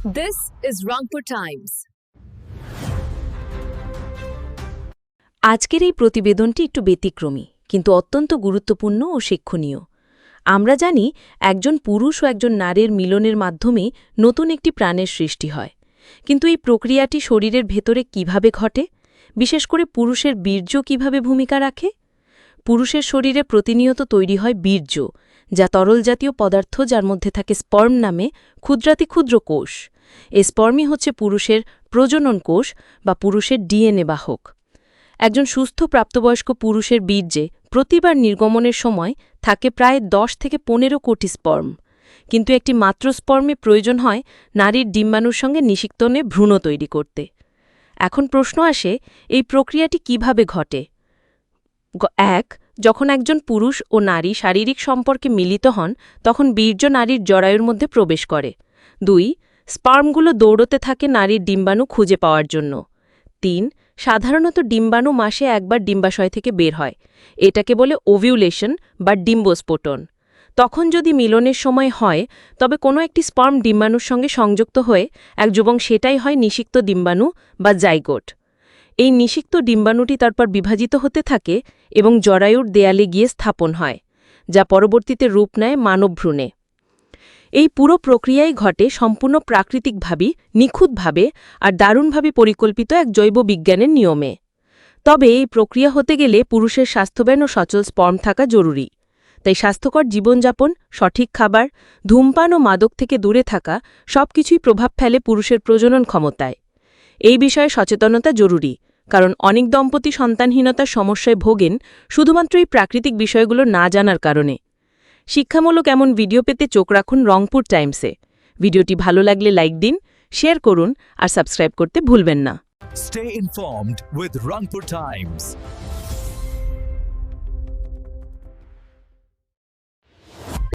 This is Rangpur Times. আজকের এই প্রতিবেদনটি একটু ব্যতিক্রমী, কিন্তু অত্যন্ত গুরুত্বপূর্ণ ও শিক্ষণীয়। আমরা জানি, একজন পুরুষ ও একজন নারীর মিলনের মাধ্যমে নতুন একটি প্রাণের সৃষ্টি হয়। কিন্তু এই প্রক্রিয়াটি শরীরের ভেতরে কীভাবে ঘটে? বিশেষ করে পুরুষের বীর্য কীভাবে ভূমিকা রাখে? পুরুষের শরীরে প্রতিনিয়ত তৈরি হয় বীর্য যা তরল জাতীয় পদার্থ যার মধ্যে থাকে স্পর্ম নামে ক্ষুদ্রাতি ক্ষুদ্র কোষ। এই স্পর্মই হচ্ছে পুরুষের প্রজনন কোষ বা পুরুষের ডিএনএ বাহক। একজন সুস্থ প্রাপ্তবয়স্ক পুরুষের বীর্যে প্রতিবার নির্গমনের সময় থাকে প্রায় দশ থেকে পনেরো কোটি স্পর্ম। কিন্তু একটি মাত্র স্পর্মে প্রয়োজন হয় নারীর ডিম্বাণুর সঙ্গে নিষিক্তনে ভ্রূণ তৈরি করতে। এখন প্রশ্ন আসে, এই প্রক্রিয়াটি কীভাবে ঘটে? এক যখন একজন পুরুষ ও নারী শারীরিক সম্পর্কে মিলিত হন, তখন বীর্য নারীর জরায়ুর মধ্যে প্রবেশ করে। দুই, স্পার্মগুলো দৌড়তে থাকে নারীর ডিম্বাণু খুঁজে পাওয়ার জন্য। তিন, সাধারণত ডিম্বাণু মাসে একবার ডিম্বাশয় থেকে বের হয়। এটাকে বলে ওভিউলেশন বা ডিম্বোস্ফোটন। তখন যদি মিলনের সময় হয়, তবে কোনো একটি স্পার্ম ডিম্বাণুর সঙ্গে সংযুক্ত হয়ে, এক যুবং সেটাই হয় নিষিক্ত ডিম্বাণু বা জাইগোট। এই নিষিক্ত ডিম্বাণুটি তারপর বিভাজিত হতে থাকে এবং জরায়ুর দেয়ালে গিয়ে স্থাপন হয়, যা পরবর্তীতে রূপ নেয় মানবভ্রূণে। এই পুরো প্রক্রিয়াই ঘটে সম্পূর্ণ প্রাকৃতিকভাবেই নিখুঁতভাবে আর দারুণভাবে পরিকল্পিত এক জৈব বিজ্ঞানের নিয়মে। তবে এই প্রক্রিয়া হতে গেলে পুরুষের স্বাস্থ্যবান ও সচল স্পর্ম থাকা জরুরি। তাই স্বাস্থ্যকর জীবনযাপন, সঠিক খাবার, ধূমপান ও মাদক থেকে দূরে থাকা সবকিছুই প্রভাব ফেলে পুরুষের প্রজনন ক্ষমতায়। এই বিষয়ে সচেতনতা জরুরি। কারণ অনেক দম্পতি সন্তানহীনতার সমস্যায় ভোগেন শুধুমাত্র এই প্রাকৃতিক বিষয়গুলো না জানার কারণে। শিক্ষামূলক এমন ভিডিও পেতে চোখ রাখুন রংপুর টাইমসে। ভিডিওটি ভালো লাগলে লাইক দিন, শেয়ার করুন আর সাবস্ক্রাইব করতে ভুলবেন না। Stay informed with Rangpur Times.